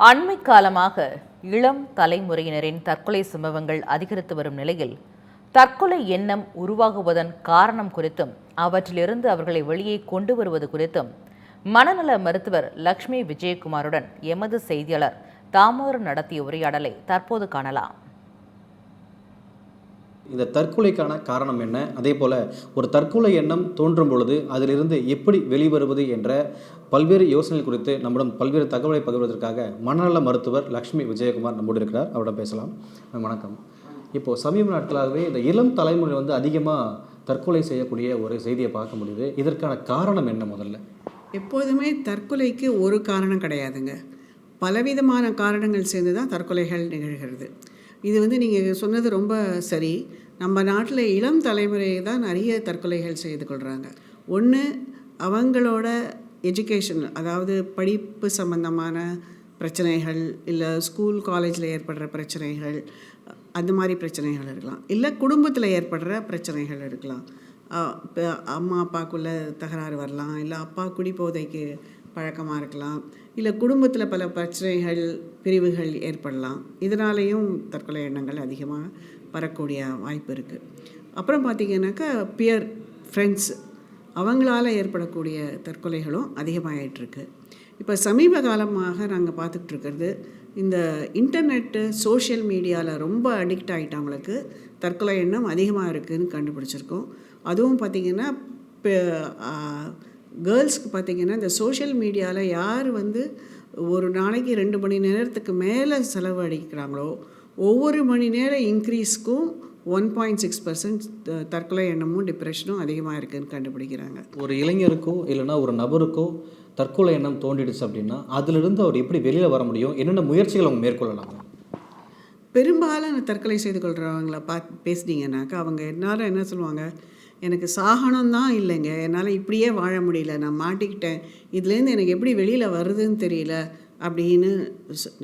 அண்மை காலமாக இளம் தலைமுறையினரின் தற்கொலை சம்பவங்கள் அதிகரித்து வரும் நிலையில் தற்கொலை எண்ணம் உருவாகுவதன் காரணம் குறித்தும் அவற்றிலிருந்து அவர்களை வெளியே கொண்டு வருவது குறித்தும் மனநல மருத்துவர் லக்ஷ்மி விஜயகுமாருடன் எமது செய்தியாளர் தாமோதரன் நடத்திய உரையாடலை தற்போது காணலாம். இந்த தற்கொலைக்கான காரணம் என்ன? அதே போல் ஒரு தற்கொலை எண்ணம் தோன்றும் பொழுது அதிலிருந்து எப்படி வெளிவருவது என்ற பல்வேறு யோசனைகள் குறித்து நம்மிடம் பல்வேறு தகவலை பகிர்வதற்காக மனநல மருத்துவர் லக்ஷ்மி விஜயகுமார் நம்மோடு இருக்கிறார். அவரிடம் பேசலாம். வணக்கம். இப்போது சமீப நாட்களாகவே இந்த இளம் தலைமுறை வந்து அதிகமாக தற்கொலை செய்யக்கூடிய ஒரு செய்தியை பார்க்க முடியுது. இதற்கான காரணம் என்ன முதல்ல? எப்போதுமே தற்கொலைக்கு ஒரு காரணம் கிடையாதுங்க. பலவிதமான காரணங்கள் சேர்ந்து தான் தற்கொலைகள் நிகழ்கிறது. இது வந்து நீங்கள் சொன்னது ரொம்ப சரி. நம்ம நாட்டில் இளம் தலைமுறையை தான் நிறைய தற்கொலைகள் செய்து கொள்கிறாங்க ஒன்று அவங்களோட எஜுகேஷன் அதாவது படிப்பு சம்பந்தமான பிரச்சனைகள் இல்லை ஸ்கூல் காலேஜில் ஏற்படுற பிரச்சனைகள் அந்த மாதிரி பிரச்சனைகள் இருக்கலாம். இல்லை குடும்பத்தில் ஏற்படுற பிரச்சனைகள் இருக்கலாம். இப்போ அம்மா அப்பாக்குள்ள தகராறு வரலாம் இல்லை அப்பா குடிபோதைக்கு பழக்கமாக இருக்கலாம். இல்லை குடும்பத்தில் பல பிரச்சனைகள் பிரிவுகள் ஏற்படலாம். இதனாலேயும் தற்கொலை எண்ணங்கள் அதிகமாக வரக்கூடிய வாய்ப்பு இருக்குது அப்புறம் பார்த்திங்கனாக்கா பியர் ஃப்ரெண்ட்ஸ் அவங்களால ஏற்படக்கூடிய தற்கொலைகளும் அதிகமாகிட்டுருக்கு இப்போ சமீப காலமாக நாங்கள் பார்த்துட்ருக்கிறது இந்த இன்டர்நெட்டு சோஷியல் மீடியாவில் ரொம்ப அடிக்ட் ஆகிட்டவங்களுக்கு தற்கொலை எண்ணம் அதிகமாக இருக்குதுன்னு கண்டுபிடிச்சிருக்கோம். அதுவும் பார்த்திங்கன்னா கேர்ள்ஸ்க்கு பார்த்திங்கன்னா இந்த சோஷியல் மீடியாவில் யார் வந்து ஒரு நாளைக்கு ரெண்டு மணி நேரத்துக்கு மேலே செலவழிக்கிறாங்களோ ஒவ்வொரு மணி நேரம் இன்க்ரீஸ்க்கும் ஒன் பாயிண்ட் சிக்ஸ் பர்சன்ட் தற்கொலை எண்ணமும் டிப்ரெஷனும் அதிகமாக இருக்குதுன்னு கண்டுபிடிக்கிறாங்க. ஒரு இளைஞருக்கோ இல்லைன்னா ஒரு நபருக்கோ தற்கொலை எண்ணம் தோண்டிடுச்சு அப்படின்னா அதிலிருந்து அவர் எப்படி வெளியில் வர முடியும்? என்னென்ன முயற்சிகள் அவங்க மேற்கொள்ளலாம்? பெரும்பாலான தற்கொலை செய்து கொள்கிறவங்கள பார்த்து பேசுனீங்கன்னாக்கா அவங்க என்னால் என்ன சொல்லுவாங்க? எனக்கு சாகனம் தான் இல்லைங்க. என்னால் இப்படியே வாழ முடியல. நான் மாட்டிக்கிட்டேன். இதுலேருந்து எனக்கு எப்படி வெளியில் வருதுன்னு தெரியல அப்படின்னு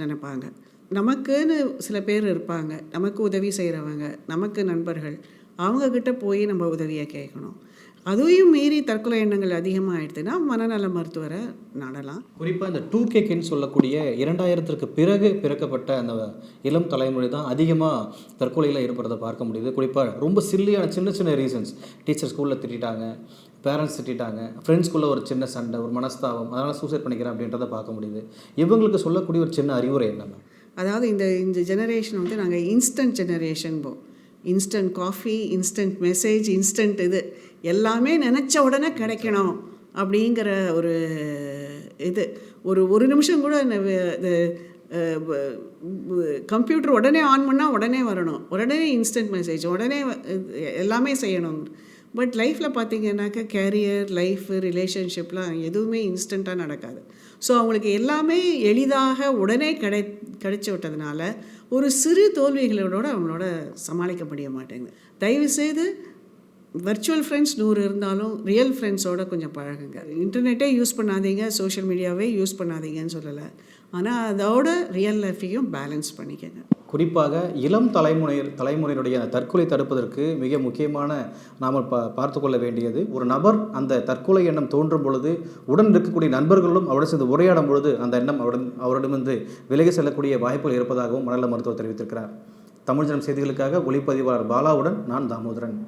நினைப்பாங்க. நமக்குன்னு சில பேர் இருப்பாங்க. நமக்கு உதவி செய்கிறவங்க நமக்கு நண்பர்கள் அவங்கக்கிட்ட போய் நம்ம உதவியை கேட்கணும் அதையும் மீறி தற்கொலை எண்ணங்கள் அதிகமாகிடுதுன்னா மனநல மருத்துவரை நாடலாம். குறிப்பாக இந்த டூ கேக்குன்னு சொல்லக்கூடிய இரண்டாயிரத்திற்கு பிறகு பிறக்கப்பட்ட அந்த இளம் தலைமுறை தான் அதிகமாக தற்கொலையில் ஏற்படுறதை பார்க்க முடியுது. குறிப்பாக ரொம்ப சில்லியான சின்ன சின்ன ரீசன்ஸ் டீச்சர் ஸ்கூலில் திட்டிட்டாங்க பேரண்ட்ஸ் திட்டிட்டாங்க ஃப்ரெண்ட்ஸ்குள்ளே ஒரு சின்ன சண்டை ஒரு மனஸ்தாபம் அதனால் சூசைட் பண்ணிக்கிறேன் அப்படின்றத பார்க்க முடியுது. இவங்களுக்கு சொல்லக்கூடிய ஒரு சின்ன அறிவுரை என்னென்ன மேம் அதாவது இந்த இந்த ஜெனரேஷன் வந்து நாங்கள் இன்ஸ்டன்ட் ஜெனரேஷன் போ. Instant coffee instant message instant இது. எல்லாமே நினச்ச உடனே கிடைக்கணும் அப்படிங்கிற ஒரு இது. ஒரு ஒரு நிமிஷம் கூட இந்த இது கம்ப்யூட்டர் உடனே ஆன் பண்ணால் உடனே வரணும். உடனே இன்ஸ்டன்ட் மெசேஜ் உடனே எல்லாமே செய்யணும். பட் லைஃப்பில் பார்த்தீங்கன்னாக்கா கேரியர் லைஃப் ரிலேஷன்ஷிப்லாம் எதுவுமே இன்ஸ்டண்ட்டாக நடக்காது. ஸோ அவங்களுக்கு எல்லாமே எளிதாக உடனே கிடை கிடைச்சி விட்டதுனால ஒரு சிறு தோல்விகளோட அவங்களோட சமாளிக்க முடிய மாட்டேங்குது. தயவுசெய்து வர்ச்சுவல் ஃப்ரெண்ட்ஸ் நூறு இருந்தாலும் ரியல் ஃப்ரெண்ட்ஸோட கொஞ்சம் பழகுங்க. இன்டர்நெட்டே யூஸ் பண்ணாதீங்க சோஷியல் மீடியாவே யூஸ் பண்ணாதீங்கன்னு சொல்லலை. ஆனால் அதோட ரியல் லைஃப்பையும் பேலன்ஸ் பண்ணிக்கங்க. குறிப்பாக இளம் தலைமுறை தலைமுறையினுடைய அந்த தற்கொலை தடுப்பதற்கு மிக முக்கியமான நாம் பா பார்த்து கொள்ள வேண்டியது. ஒரு நபர் அந்த தற்கொலை எண்ணம் தோன்றும் பொழுது உடன் இருக்கக்கூடிய நண்பர்களும் அவருடன் சேர்ந்து உரையாடும் பொழுது அந்த எண்ணம் அவருடன் அவரிடமிருந்து விலகி செல்லக்கூடிய வாய்ப்புகள் இருப்பதாகவும் மனநல மருத்துவர் தெரிவித்திருக்கிறார். தமிழ் ஜனம் செய்திகளுக்காக ஒளிப்பதிவாளர் பாலாவுடன் நான் தாமோதரன்.